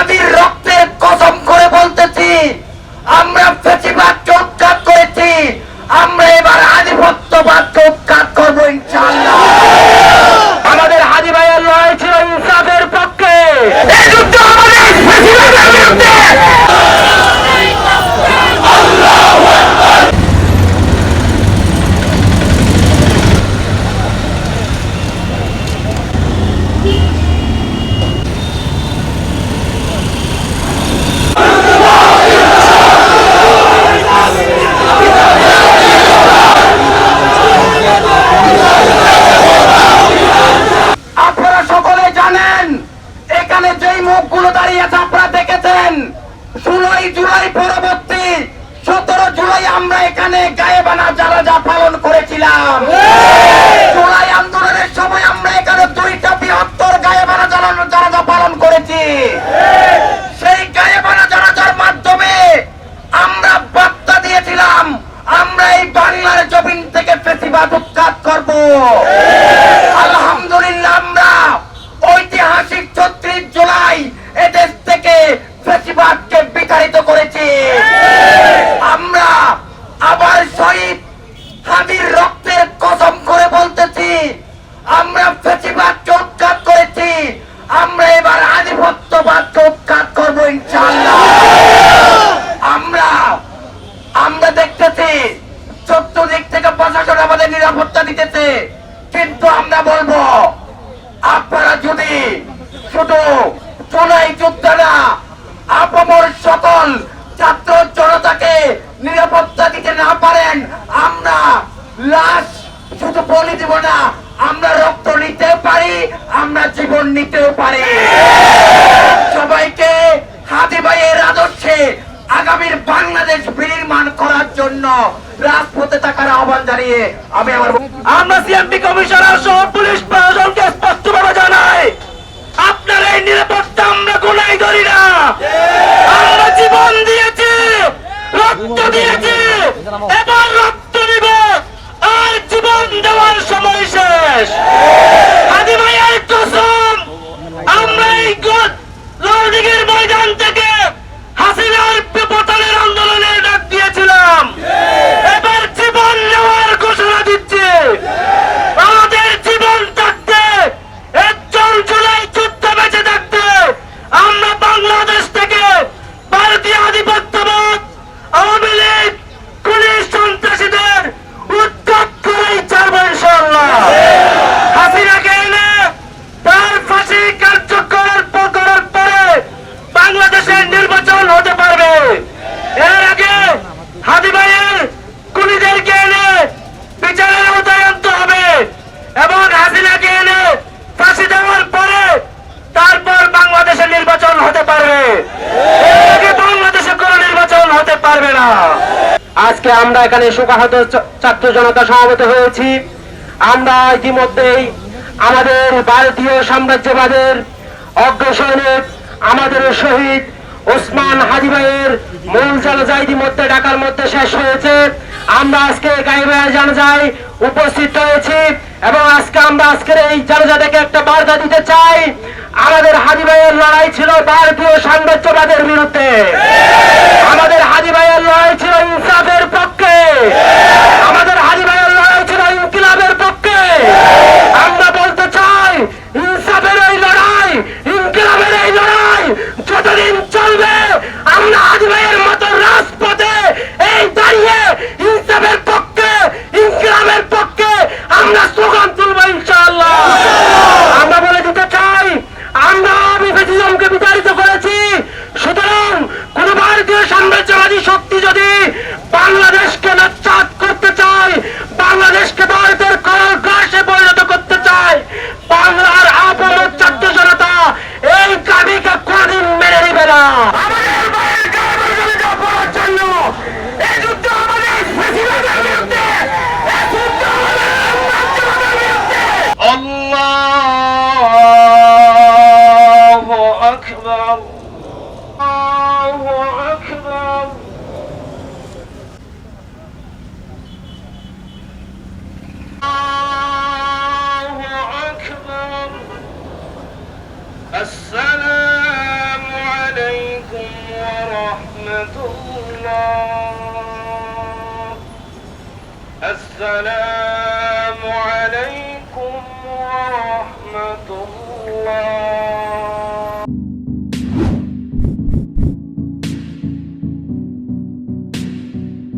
হাদির রক্তের কসম করে বলতেছি আমরা ফেসিবাদকে উৎখাত করেছি আমরা এবার আধিপত্যবাদকে উৎখাত করব ইনশাআল্লাহ আমাদের হাজি ভাইয়ের লড়াই ছিল ইনসাফের পক্ষে এই যুদ্ধ আমাদের ফেসিবাদের বিরুদ্ধে আপনারা সকলে জানেন এখানে যেই মুখগুলো দাঁড়িয়ে আছে আপনারা দেখেছেন, ষোলোই জুলাই পরবর্তী, সতেরো জুলাই আমরা এখানে গায়েবানা জানাজা পালন করেছিলাম। জুলাই আন্দোলনের সময় আমরা এখানে দুইটা বৃহত্তর গায়েবানা জানানো জানাজা পালন করেছি। সেই গায়েবানা জানাজার মাধ্যমে আমরা বার্তা দিয়েছিলাম, আমরা এই বাংলার জমিন থেকে ফেসিবাদ উৎখাত করব আলহামদুলিল্লাহ আমরা ঐতিহাসিক ছত্রিশ জুলাই এদেশ থেকে ফেসিবাদকে বিতাড়িত করেছি আমরা আবার শহীদ হাদির রক্তের কসম করে বলতেছি আমরা ফেসিবাদকে উৎখাত করেছি আমরা এবার আধিপত্যবাদকে উৎখাত করব ইনশাআল্লাহ আমরা আমরা দেখতেছি চতুর্দিক থেকে প্রশাসন আমাদের নিরাপত্তা দিতেছে কিন্তু আমরা বলব আপনারা যদি শুধু চোলাই যোদ্ধা না আপমর সকল ছাত্র জনতাকে নিরাপত্তা দিতে না পারেন, আমরা লাশ শুধু বলি দিব না, আমরা রক্ত নিতেও পারি, আমরা জীবন নিতেও পারি। সবাইকে হাতি ভাইয়ের আদর্শে আগামীর বাংলাদেশ বিনির্মাণ করার জন্য রাজপথে থাকার আহ্বান জানিয়ে আমি আমার আমরা সিএমপি কমিশনার সহ পুলিশ প্রশাসনকে স্পষ্টভাবে জানাই আপনার এই নিরাপত্তা আমরা গুনাই ধরি না। পারবে না। আজকে আমরা এখানে শোকাহত ছাত্র জনতা সমবেত হয়েছি। আমরা ইতিমধ্যেই আমাদের ভারতীয় সাম্রাজ্যবাদের অগ্রসৈনিক আমাদের শহীদ ওসমান হাজি ভাইয়ের মূল জানাজা ইতিমধ্যে ঢাকার মধ্যে শেষ হয়েছে। আমরা আজকে গাইবে জানাজায় উপস্থিত হয়েছি এবং আজকে আমরা আজকের এই জানাজা থেকে একটা বার্তা দিতে চাই। আমাদের হাজি ভাইয়ের লড়াই ছিল ভারতীয় সাম্রাজ্যবাদের বিরুদ্ধে। আমাদের হাজি الله السلام